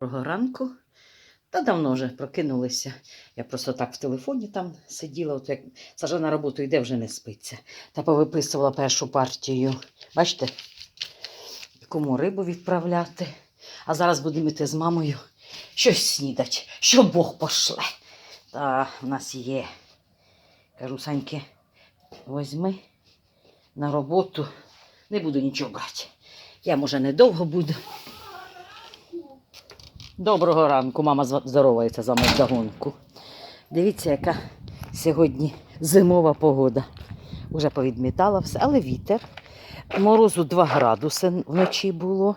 Доброго ранку. Та давно вже прокинулися. Я просто так в телефоні там сиділа, от як Сажа на роботу йде, вже не спиться. Та повиписувала першу партію. Бачите, кому рибу відправляти. А зараз будемо йти з мамою щось снідать, що Бог пошле. Та в нас є. Кажу, Саньки, возьми на роботу. Не буду нічого брати. Я, може, недовго буду. Доброго ранку, мама здоровається за мною вдогонку. Дивіться, яка сьогодні зимова погода. Уже повідмітала все, але вітер. Морозу 2 градуси вночі було.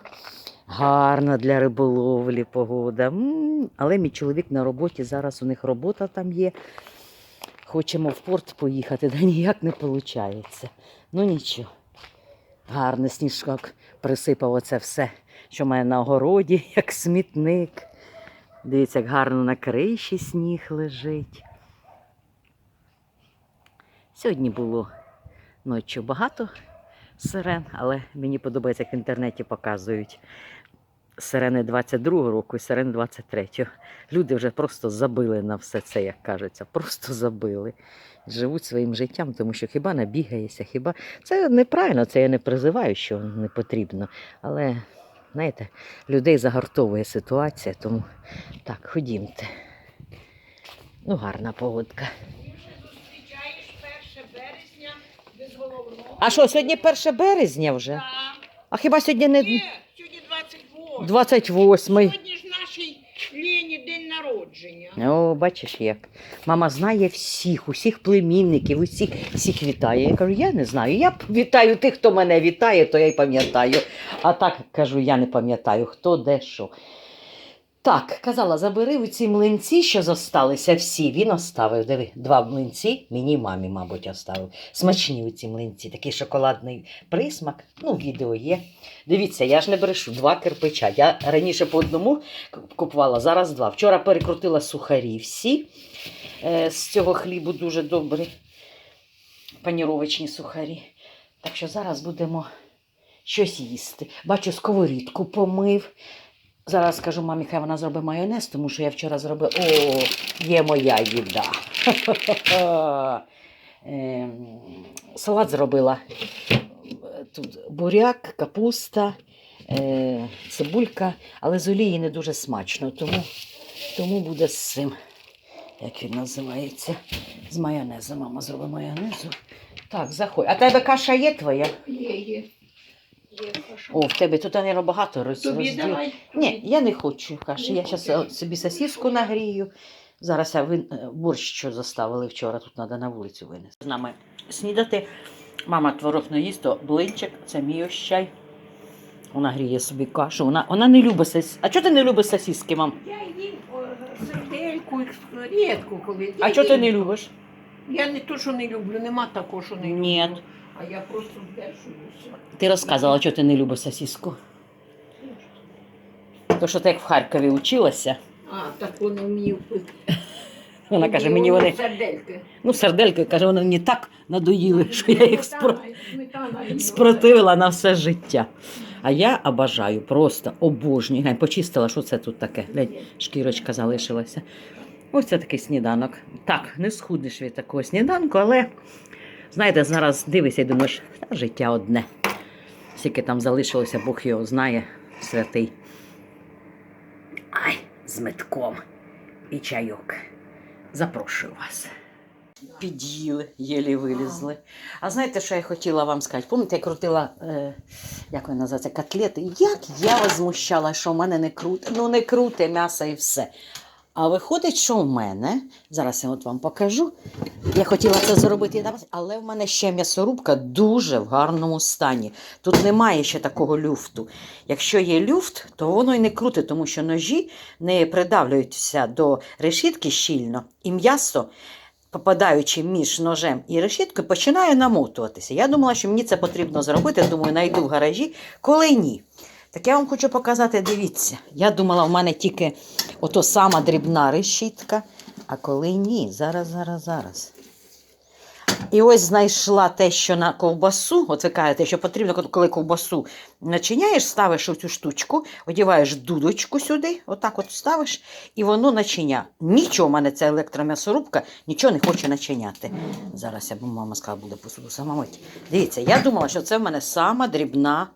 Гарна для риболовлі погода. М, Але мій чоловік на роботі, зараз у них робота там є. Хочемо в порт поїхати, та ніяк не виходить. Ну нічого. Гарний сніжок присипав оце все що має на огороді, як смітник. Дивіться, як гарно на криші сніг лежить. Сьогодні було ночі багато сирен, але мені подобається, як в інтернеті показують сирени 22-го року і сирени 23-го. Люди вже просто забили на все це, як кажеться, просто забили. Живуть своїм життям, тому що хіба набігаєшся, хіба це неправильно, це я не призиваю, що не потрібно. Але знаєте, людей загартовує ситуація, тому так, ходімте. Ну, гарна погодка. Зустрічаєш 1 березня без головного. А що, сьогодні 1 березня вже? А хіба сьогодні не Ні, сьогодні 28. 28? Сьогодні ж нашій Лені день народження. О, бачиш як. Мама знає всіх, усіх племінників, усіх, всіх вітає. Я кажу, я не знаю. Я вітаю тих, хто мене вітає, то я й пам'ятаю. А так кажу, я не пам'ятаю, хто де що. Так, казала, забери у ці млинці, що зосталися всі. Він оставив. Диви, два млинці, мені мамі, мабуть, оставив. Смачні у ці млинці, такий шоколадний присмак. Ну, відео є. Дивіться, я ж не брешу, два кирпича. Я раніше по одному купувала, зараз два. Вчора перекрутила сухарі всі е, з цього хлібу дуже добрі. Паніровочні сухарі. Так що зараз будемо щось їсти. Бачу, сковорідку помив. Зараз скажу мамі, хай вона зробить майонез, тому що я вчора зробила. О, є моя їда. Ем, Салат зробила. Тут буряк, капуста, е, цибулька, але з олії не дуже смачно, тому, тому буде з цим. Як він називається? З майонезом. Мама зробить майонезу. Так, заходь. А тебе каша є твоя? Є, є. О, в тебе тут, мабуть, багато роз... Тобі розділ. давай. Ні, я не хочу каші. Я зараз собі сосиску нагрію. Зараз я вин... е, борщ, що заставили вчора, тут треба на вулицю винести. З нами снідати. Мама творог не їсть, то блинчик, це мій ось чай. Вона гріє собі кашу. Вона, вона не любить сосиски. А чого ти не любиш сосиски, мам? Я їм о, сердельку, рідко коли. А чого ти їм. не любиш? Я не то, що не люблю, нема такого, що не люблю. Ні. А я просто здержуюся. Ти розказувала, чого ти не любиш сосиску. То, що ти як в Харкові вчилася, А, так вони мені вона каже, мені вони. Сердельки. Ну, сердельки, каже, вони мені так надоїли, що я їх спро... Сметана, сметана і спротивила на все життя. А я обожаю, просто обожнюю. Глянь, почистила, що це тут таке. Глянь, шкірочка залишилася. Ось це такий сніданок. Так, не схуднеш від такого сніданку, але знаєте, зараз дивишся і думаєш, життя одне. Скільки там залишилося, Бог його знає, святий. Ай, з метком і чайок. Запрошую вас. Під'їли, єлі вилізли. А знаєте, що я хотіла вам сказати? Пам'ятаєте, я крутила, е, як вона називається, котлети. Як я возмущала, що в мене не круте, ну не круте м'ясо і все. А виходить, що в мене, зараз я от вам покажу. Я хотіла це зробити, але в мене ще м'ясорубка дуже в гарному стані. Тут немає ще такого люфту. Якщо є люфт, то воно й не круте, тому що ножі не придавлюються до решітки щільно, і м'ясо попадаючи між ножем і решіткою, починає намотуватися. Я думала, що мені це потрібно зробити. Думаю, знайду в гаражі, коли ні. Так я вам хочу показати, дивіться. Я думала, в мене тільки ото сама дрібна решітка, а коли ні, зараз, зараз, зараз. І ось знайшла те, що на ковбасу, от ви кажете, що потрібно, коли ковбасу начиняєш, ставиш оцю штучку, одіваєш дудочку сюди, отак от ставиш, і воно начиня. Нічого в мене ця електром'ясорубка нічого не хоче начиняти. Зараз я бо мама сказала, буде посуду сама мить. Дивіться, я думала, що це в мене сама дрібна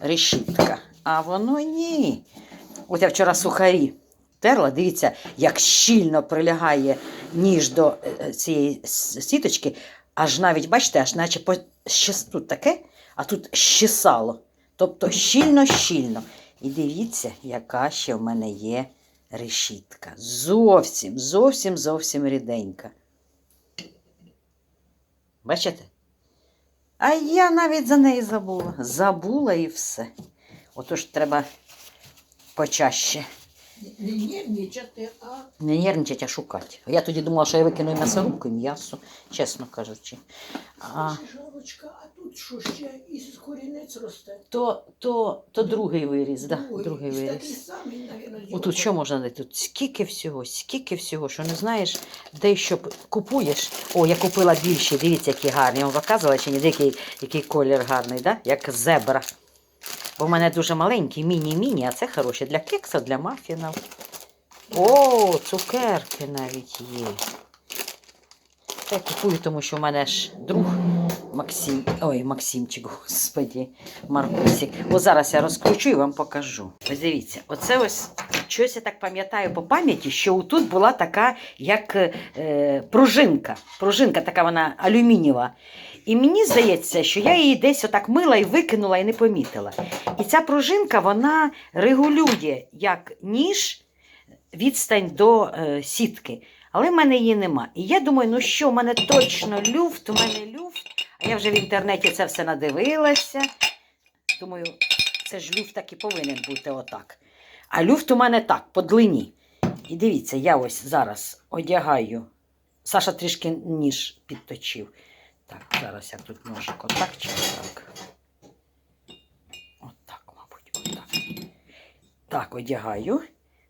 решітка. А воно ні. От я вчора сухарі терла, дивіться, як щільно прилягає ніж до е, цієї сіточки, аж навіть, бачите, аж наче по, тут таке, а тут щесало. Тобто щільно-щільно. І дивіться, яка ще в мене є решітка. Зовсім, зовсім, зовсім ріденька. Бачите? А я навіть за неї забула. Забула і все. Отож треба почаще. Не нервничати, а Не нервничать, а шукати. Я тоді думала, що я викину і м'ясорубку, і м'ясо, чесно кажучи. А жарочка, а тут що ще із корінець росте. то, то, то другий виріс, да, другий такий виріс. самий, навіть, Отут що можна знайти? Тут скільки всього, скільки всього, що не знаєш, де що п- купуєш. О, я купила більше, дивіться, які гарні. Я вам показувала чи ні, який, який колір гарний, да? як зебра. В мене дуже маленький, міні-міні, а це хороші для кекса, для мафінів. О, цукерки навіть є. Я купую, тому що в мене ж друг Максим. Ой, Максимчик, господі, Маркусик. Ось зараз я розкручу і вам покажу. Ось дивіться, оце ось щось я так пам'ятаю по пам'яті, що тут була така, як е, пружинка. Пружинка така вона алюмінієва. І мені здається, що я її десь отак мила і викинула і не помітила. І ця пружинка вона регулює як ніж відстань до е, сітки. Але в мене її нема. І я думаю, ну що, в мене точно люфт, у мене люфт. А я вже в інтернеті це все надивилася. Думаю, це ж люфт так і повинен бути отак. А люфт у мене так, по длині. І дивіться, я ось зараз одягаю. Саша трішки ніж підточив. Так, зараз я тут ножик отак чи отак. Отак, мабуть, отак. Так, одягаю.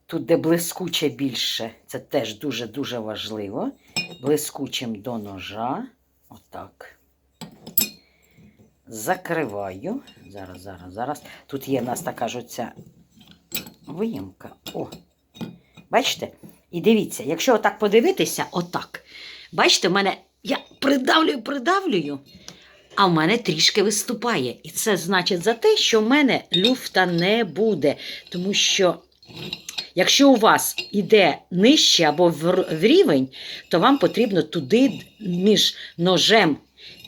Тут, де блискуче більше, це теж дуже-дуже важливо. Блискучим до ножа. Отак. Закриваю. Зараз, зараз, зараз. Тут є в нас така ж оця виємка. О. Бачите? І дивіться, якщо отак подивитися, отак. Бачите, в мене я придавлюю, придавлюю, а в мене трішки виступає. І це значить за те, що в мене люфта не буде. Тому що Якщо у вас іде нижче або в, рівень, то вам потрібно туди між ножем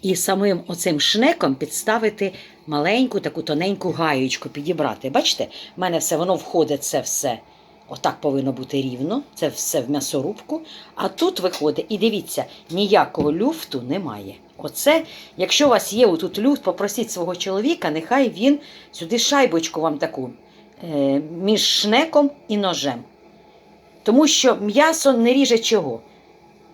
і самим оцим шнеком підставити маленьку таку тоненьку гаєчку, підібрати. Бачите, в мене все воно входить це все. Отак повинно бути рівно, це все в м'ясорубку. А тут виходить, і дивіться, ніякого люфту немає. Оце, якщо у вас є отут люфт, попросіть свого чоловіка, нехай він сюди шайбочку вам таку е, між шнеком і ножем. Тому що м'ясо не ріже чого.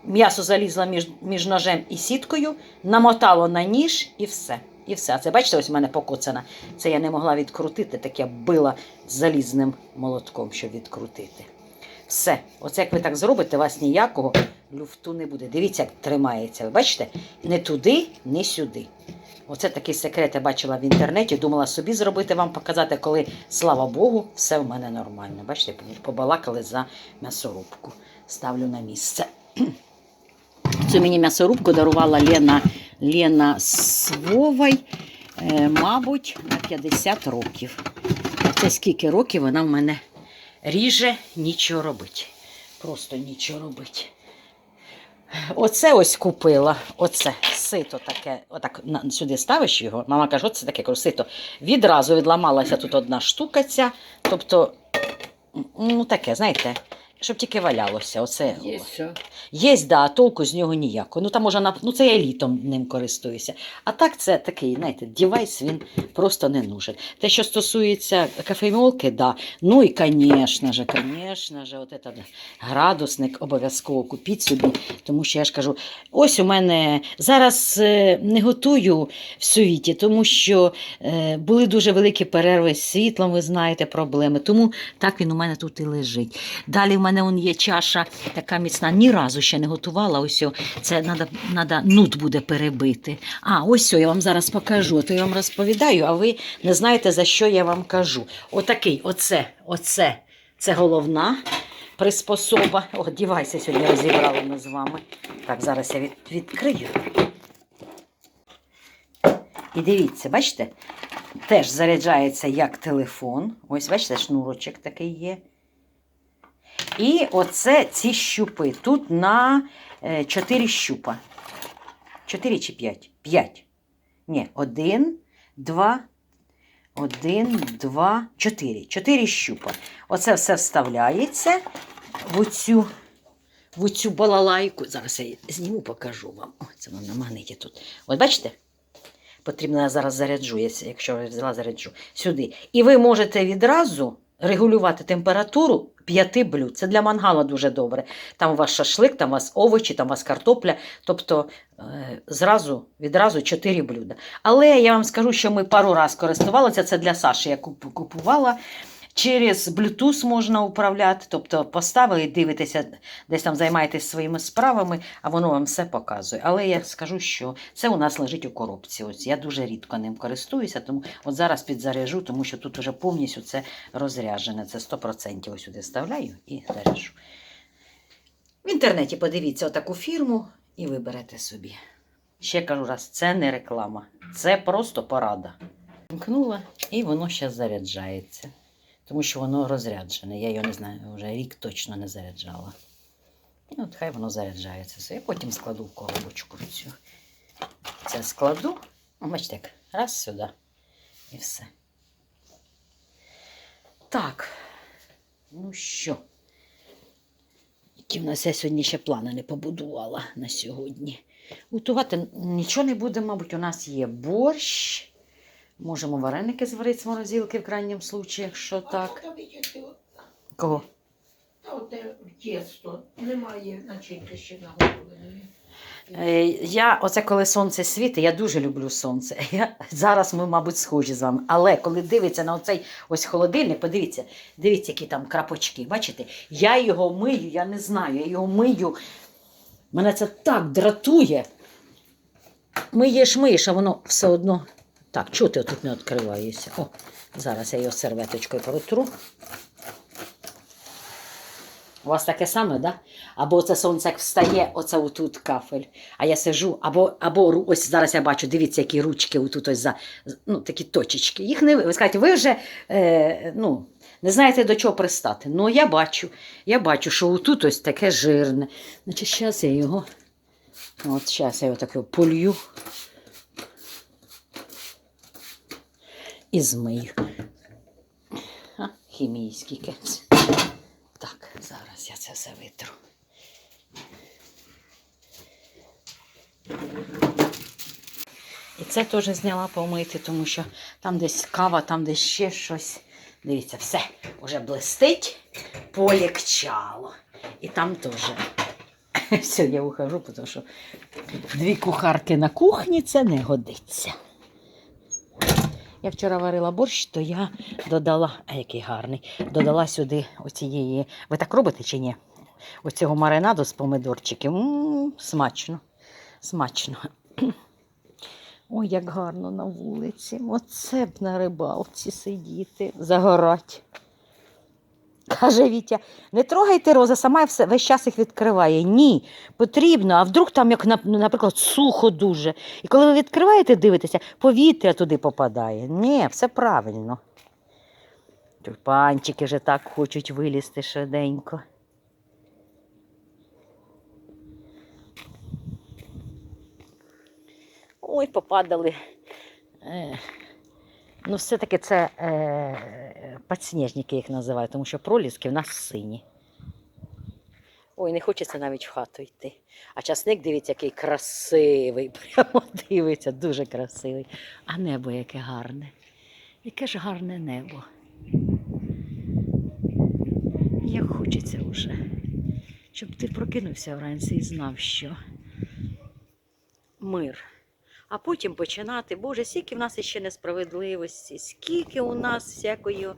М'ясо залізло між, між ножем і сіткою, намотало на ніж і все. І все. А це бачите, ось у мене покоцана. Це я не могла відкрутити, так я била залізним молотком, щоб відкрутити. Все, оце як ви так зробите, у вас ніякого люфту не буде. Дивіться, як тримається. Ви бачите? Не туди, не сюди. Оце такий секрет я бачила в інтернеті. Думала собі зробити, вам показати, коли, слава Богу, все в мене нормально. Бачите, побалакали за м'ясорубку. Ставлю на місце. Цю мені м'ясорубку дарувала Лена, Лена Свовай, е, мабуть, на 50 років. Це скільки років вона в мене ріже, нічого робить. Просто нічого робить. Оце ось купила. Оце сито таке. Отак сюди ставиш його. Мама каже, оце таке сито. Відразу відламалася тут одна штука ця. Тобто, ну таке, знаєте, щоб тільки валялося. Оце. Є все. Є, да, а толку з нього ніякого. Ну там може на ну це я літом ним користуюся. А так це такий, знаєте, девайс він просто не нужен. Те, що стосується кофемолки, да. Ну і, звісно ж, звісно ж, от этот градусник обов'язково купіть собі, тому що я ж кажу, ось у мене зараз е, не готую в суїті, тому що е, були дуже великі перерви з світлом, ви знаєте, проблеми. Тому так він у мене тут і лежить. Далі в мене мене он є чаша така міцна. Ні разу ще не готувала. Ось це треба надо, нут буде перебити. А, ось я вам зараз покажу. То я вам розповідаю, а ви не знаєте, за що я вам кажу. Отакий, оце, оце, це головна приспособа. О, дівайся, сьогодні розібрали ми з вами. Так, зараз я від, відкрию. І дивіться, бачите, теж заряджається як телефон. Ось, бачите, шнурочок такий є. І оце ці щупи. Тут на 4 щупа. 4 чи 5? 5. Ні, 1, 2, 1, 2, 4. 4 щупа. Оце все вставляється в оцю, в оцю балалайку. Зараз я зніму, покажу вам. О, це воно на магниті тут. От бачите? Потрібно я зараз заряджу, якщо я взяла заряджу сюди. І ви можете відразу регулювати температуру п'яти блюд. Це для мангала дуже добре. Там у вас шашлик, там у вас овочі, там у вас картопля. Тобто е, зразу, відразу чотири блюда. Але я вам скажу, що ми пару разів користувалися. Це для Саші я куп- купувала. Через Bluetooth можна управляти, тобто поставили, дивитеся, десь там займаєтесь своїми справами, а воно вам все показує. Але я скажу, що це у нас лежить у коробці. Ось я дуже рідко ним користуюся, тому от зараз підзаряжу, тому що тут вже повністю це розряджене. Це 100% ось сюди вставляю і заряжу. В інтернеті подивіться отаку фірму і виберете собі. Ще кажу раз, це не реклама, це просто порада. Вмкнула і воно ще заряджається. Тому що воно розряджене. Я його не знаю, вже рік точно не заряджала. І от хай воно заряджається. все. Я потім складу в коробочку цю. Це складу. Бачите, як раз сюди. І все. Так. Ну що? Які в нас я сьогодні ще плани не побудувала на сьогодні. Готувати нічого не буде, мабуть, у нас є борщ. Можемо вареники зварити з морозилки в крайньому случаї, якщо так. Кого? Та оте тісто немає начинки ще наготовленої. Я, оце коли сонце світить, я дуже люблю сонце. Я, зараз ми, мабуть, схожі з вами. Але коли дивиться на оцей ось холодильник, подивіться, дивіться, які там крапочки. Бачите? Я його мию, я не знаю, я його мию. Мене це так дратує. Миєш, миєш, а воно все одно. Так, чого ти тут не відкриваєшся? О, зараз я його серветочкою протру. У вас таке саме, да? Або це сонце як встає, оце отут кафель. А я сижу, або, або ось зараз я бачу, дивіться, які ручки отут ось за, ну, такі точечки. Їх не ви скажете, ви вже е, ну, не знаєте до чого пристати. Ну, я бачу, я бачу, що отут ось таке жирне. Значить, зараз я його, от зараз я його таке полью і змию. А, хімійський кець. Так, зараз я це все витру. І це теж зняла помити, тому що там десь кава, там десь ще щось. Дивіться, все, вже блистить, полегчало. І там теж. Все, я ухожу, тому що дві кухарки на кухні це не годиться. Я вчора варила борщ, то я додала, а який гарний, додала сюди оцієї. Ви так робите чи ні? Оцього маринаду з помидорчиків. М, смачно. Смачно. Ой, як гарно на вулиці. Оце б на рибалці сидіти, загорать. Каже Вітя, не трогайте роза, сама все, весь час їх відкриває. Ні, потрібно, а вдруг там, як, ну, наприклад, сухо дуже. І коли ви відкриваєте, дивитеся, повітря туди попадає. Ні, все правильно. Тюльпанчики вже так хочуть вилізти швиденько. Ой, попадали. Ну, все-таки це е, підсніжники їх називають, тому що проліски в нас сині. Ой, не хочеться навіть в хату йти. А часник, дивіться, який красивий. Прямо дивиться, дуже красивий. А небо яке гарне. Яке ж гарне небо. Як хочеться вже, щоб ти прокинувся вранці і знав, що мир. А потім починати. Боже, скільки в нас ще несправедливості, скільки у нас всякої,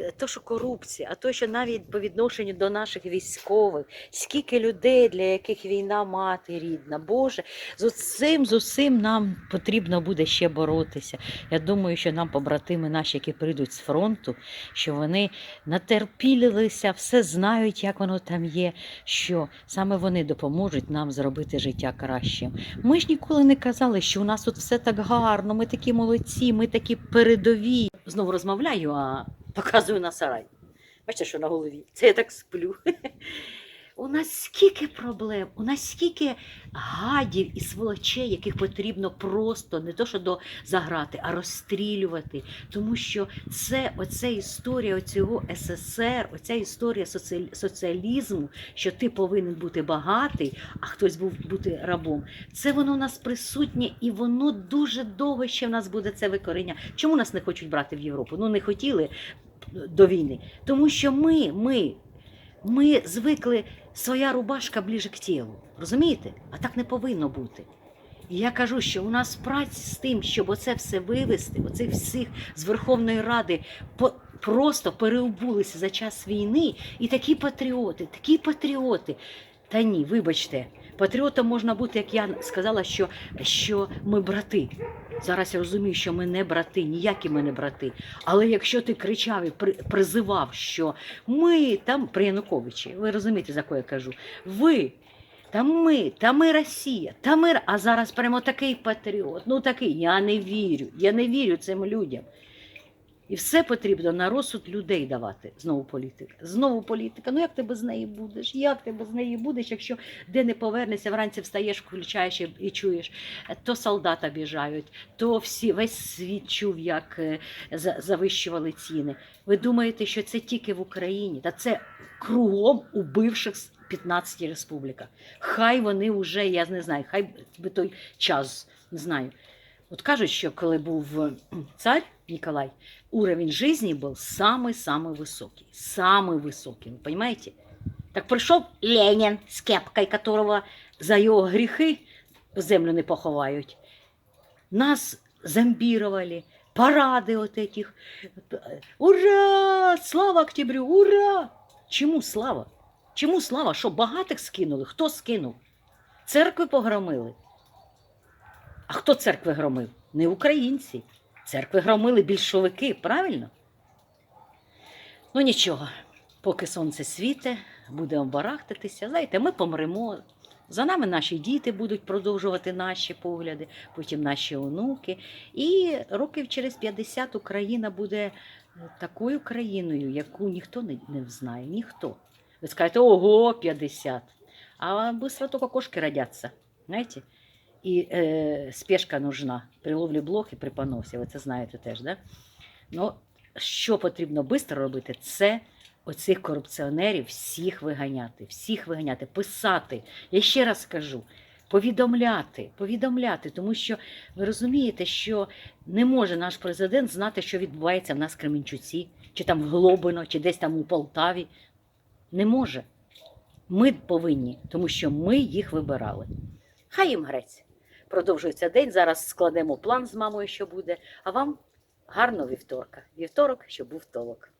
е, то що корупція, а то, що навіть по відношенню до наших військових, скільки людей, для яких війна мати рідна. Боже, з цим, з усім нам потрібно буде ще боротися. Я думаю, що нам побратими наші, які прийдуть з фронту, що вони натерпілилися, все знають, як воно там є, що саме вони допоможуть нам зробити життя кращим. Ми ж ніколи не казали, що у нас тут все так гарно, ми такі молодці, ми такі передові. Знову розмовляю, а показую на сарай. Бачите, що на голові? Це я так сплю. У нас скільки проблем, у нас скільки гадів і сволочей, яких потрібно просто не то, що до заграти, а розстрілювати. Тому що це оця історія цього СССР, оця історія соціалізму, що ти повинен бути багатий, а хтось був бути рабом. Це воно у нас присутнє, і воно дуже довго ще в нас буде це викорення. Чому нас не хочуть брати в Європу? Ну не хотіли до війни. Тому що ми, ми, ми звикли своя рубашка ближе к тілу. Розумієте? А так не повинно бути. І я кажу, що у нас праця з тим, щоб оце все вивести, оцих всіх з Верховної Ради по, просто переобулися за час війни. І такі патріоти, такі патріоти. Та ні, вибачте, патріотом можна бути, як я сказала, що, що ми брати. Зараз я розумію, що ми не брати, ніякі ми не брати. Але якщо ти кричав і при- призивав, що ми там при Януковичі, ви розумієте, за кого я кажу, ви. Та ми, та ми Росія, та ми. А зараз прямо такий патріот. Ну такий. Я не вірю. Я не вірю цим людям. І все потрібно на розсуд людей давати. Знову політика. Знову політика. Ну як ти без неї будеш? Як ти без неї будеш, якщо де не повернешся, вранці встаєш, включаєш і- чуєш, то солдата біжають, то всі весь світ чув, як е, завищували ціни. Ви думаєте, що це тільки в Україні? Та це кругом у бивших 15 республіках. Хай вони вже, я не знаю, хай би той час не знаю. От кажуть, що коли був цар Ніколай, уровень жизни був самый-самый высокий. Самый высокий, вы понимаете? Так прийшов Ленін з кепкою, которого за його гріхи землю не поховають. Нас зомбировали, паради от этих. Ура! Слава октябрю! Ура! Чому слава? Чому слава? Що багатих скинули? Хто скинув? Церкви погромили. А хто церкви громив? Не українці. Церкви громили більшовики, правильно? Ну нічого, поки сонце світе, будемо барахтатися. Знаєте, ми помремо. За нами наші діти будуть продовжувати наші погляди, потім наші онуки. І років через 50 Україна буде такою країною, яку ніхто не, знає, ніхто. Ви скажете, ого, 50. А быстро только кошки родятся, знаєте? І е, спешка нужна при ловлі блох і при поносі. Ви це знаєте теж, да? Ну, що потрібно швидко робити, це оцих корупціонерів всіх виганяти, всіх виганяти, писати. Я ще раз скажу. Повідомляти, повідомляти, тому що ви розумієте, що не може наш президент знати, що відбувається в нас в Кременчуці, чи там в Глобино, чи десь там у Полтаві. Не може. Ми повинні, тому що ми їх вибирали. Хай їм грець. Продовжується день. Зараз складемо план з мамою, що буде. А вам гарного вівторка. Вівторок, щоб був толок.